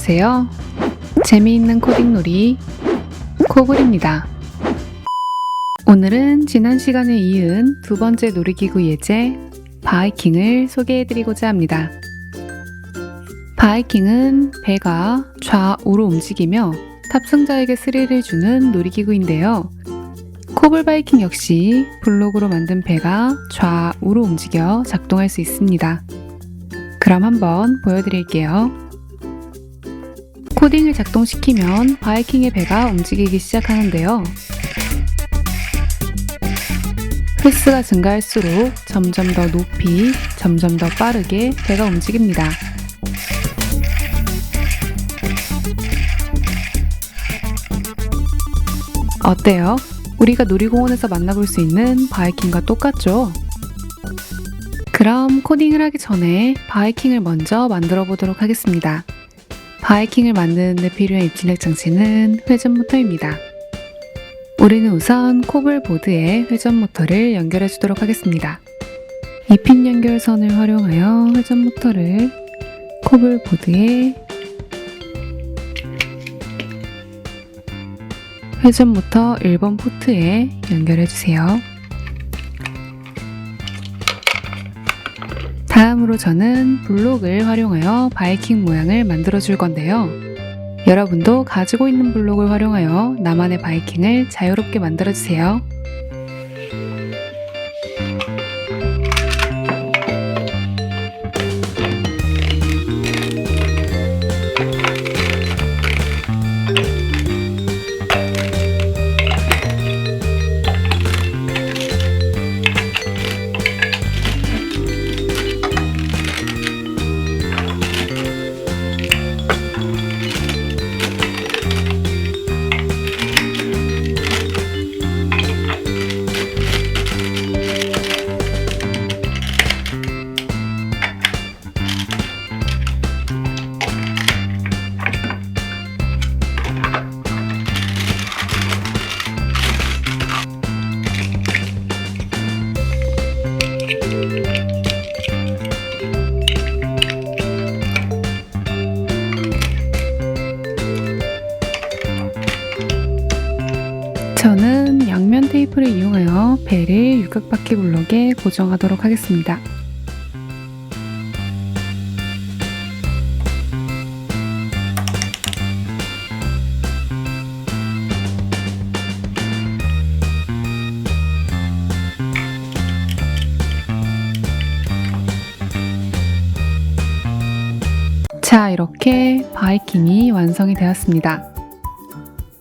안녕하세요. 재미있는 코딩 놀이 코블입니다. 오늘은 지난 시간에 이은 두 번째 놀이기구 예제 바이킹을 소개해드리고자 합니다. 바이킹은 배가 좌우로 움직이며 탑승자에게 스릴을 주는 놀이기구인데요. 코블 바이킹 역시 블록으로 만든 배가 좌우로 움직여 작동할 수 있습니다. 그럼 한번 보여드릴게요. 코딩을 작동시키면 바이킹의 배가 움직이기 시작하는데요. 횟수가 증가할수록 점점 더 높이, 점점 더 빠르게 배가 움직입니다. 어때요? 우리가 놀이공원에서 만나볼 수 있는 바이킹과 똑같죠? 그럼 코딩을 하기 전에 바이킹을 먼저 만들어 보도록 하겠습니다. 바이킹을 만드는 데 필요한 입출력 장치는 회전 모터입니다. 우리는 우선 코블 보드에 회전 모터를 연결해 주도록 하겠습니다. 2핀 연결선을 활용하여 회전 모터를 코블 보드에 회전 모터 1번 포트에 연결해 주세요. 다음으로 저는 블록을 활용하여 바이킹 모양을 만들어 줄 건데요. 여러분도 가지고 있는 블록을 활용하여 나만의 바이킹을 자유롭게 만들어 주세요. 저는 양면 테이프를 이용하여 배를 육각바퀴 블록에 고정하도록 하겠습니다. 이렇게 바이킹이 완성이 되었습니다.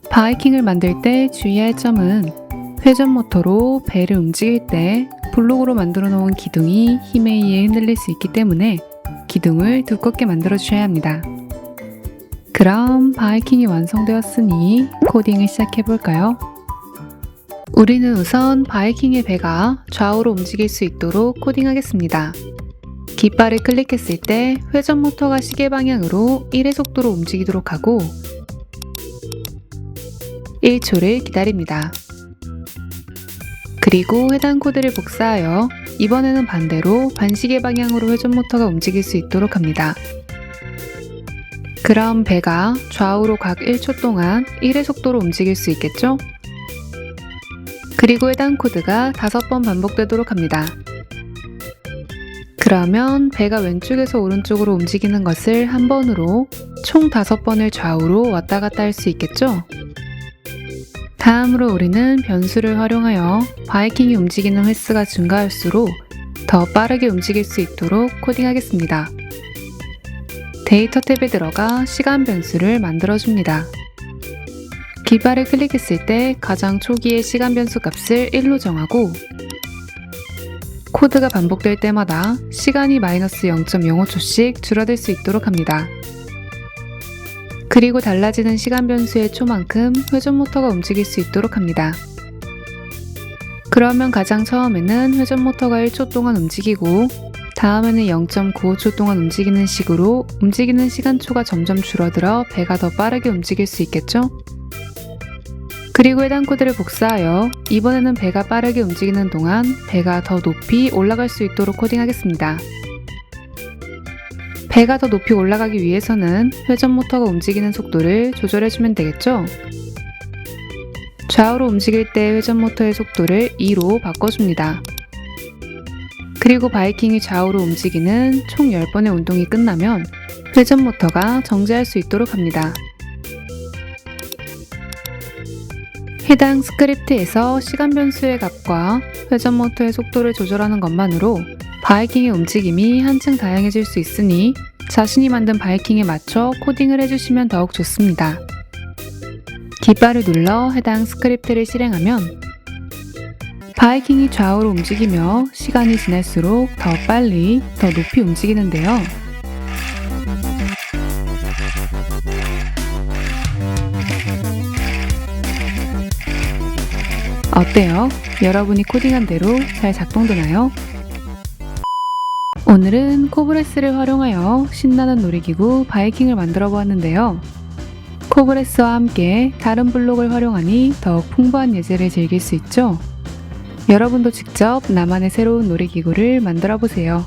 바이킹을 만들 때 주의할 점은 회전 모터로 배를 움직일 때 블록으로 만들어 놓은 기둥이 힘에 의해 흔들릴 수 있기 때문에 기둥을 두껍게 만들어 주셔야 합니다. 그럼 바이킹이 완성되었으니 코딩을 시작해 볼까요? 우리는 우선 바이킹의 배가 좌우로 움직일 수 있도록 코딩하겠습니다. 깃발을 클릭했을 때 회전 모터가 시계 방향으로 1의 속도로 움직이도록 하고 1초를 기다립니다. 그리고 해당 코드를 복사하여 이번에는 반대로 반시계 방향으로 회전 모터가 움직일 수 있도록 합니다. 그럼 배가 좌우로 각 1초 동안 1의 속도로 움직일 수 있겠죠? 그리고 해당 코드가 5번 반복되도록 합니다. 그러면 배가 왼쪽에서 오른쪽으로 움직이는 것을 한 번으로 총 5번을 좌우로 왔다 갔다 할 수 있겠죠? 다음으로 우리는 변수를 활용하여 바이킹이 움직이는 횟수가 증가할수록 더 빠르게 움직일 수 있도록 코딩하겠습니다. 데이터 탭에 들어가 시간 변수를 만들어줍니다. 깃발을 클릭했을 때 가장 초기의 시간 변수 값을 1로 정하고 코드가 반복될 때마다 시간이 마이너스 0.05초씩 줄어들 수 있도록 합니다. 그리고 달라지는 시간 변수의 초만큼 회전 모터가 움직일 수 있도록 합니다. 그러면 가장 처음에는 회전 모터가 1초 동안 움직이고 다음에는 0.95초 동안 움직이는 식으로 움직이는 시간초가 점점 줄어들어 배가 더 빠르게 움직일 수 있겠죠? 그리고 해당 코드를 복사하여 이번에는 배가 빠르게 움직이는 동안 배가 더 높이 올라갈 수 있도록 코딩하겠습니다. 배가 더 높이 올라가기 위해서는 회전 모터가 움직이는 속도를 조절해주면 되겠죠? 좌우로 움직일 때 회전 모터의 속도를 2로 바꿔줍니다. 그리고 바이킹이 좌우로 움직이는 총 10번의 운동이 끝나면 회전 모터가 정지할 수 있도록 합니다. 해당 스크립트에서 시간 변수의 값과 회전 모터의 속도를 조절하는 것만으로 바이킹의 움직임이 한층 다양해질 수 있으니 자신이 만든 바이킹에 맞춰 코딩을 해주시면 더욱 좋습니다. 깃발을 눌러 해당 스크립트를 실행하면 바이킹이 좌우로 움직이며 시간이 지날수록 더 빨리, 더 높이 움직이는데요. 어때요? 여러분이 코딩한 대로 잘 작동되나요? 오늘은 코브레스를 활용하여 신나는 놀이기구 바이킹을 만들어 보았는데요. 코브레스와 함께 다른 블록을 활용하니 더욱 풍부한 예제를 즐길 수 있죠? 여러분도 직접 나만의 새로운 놀이기구를 만들어 보세요.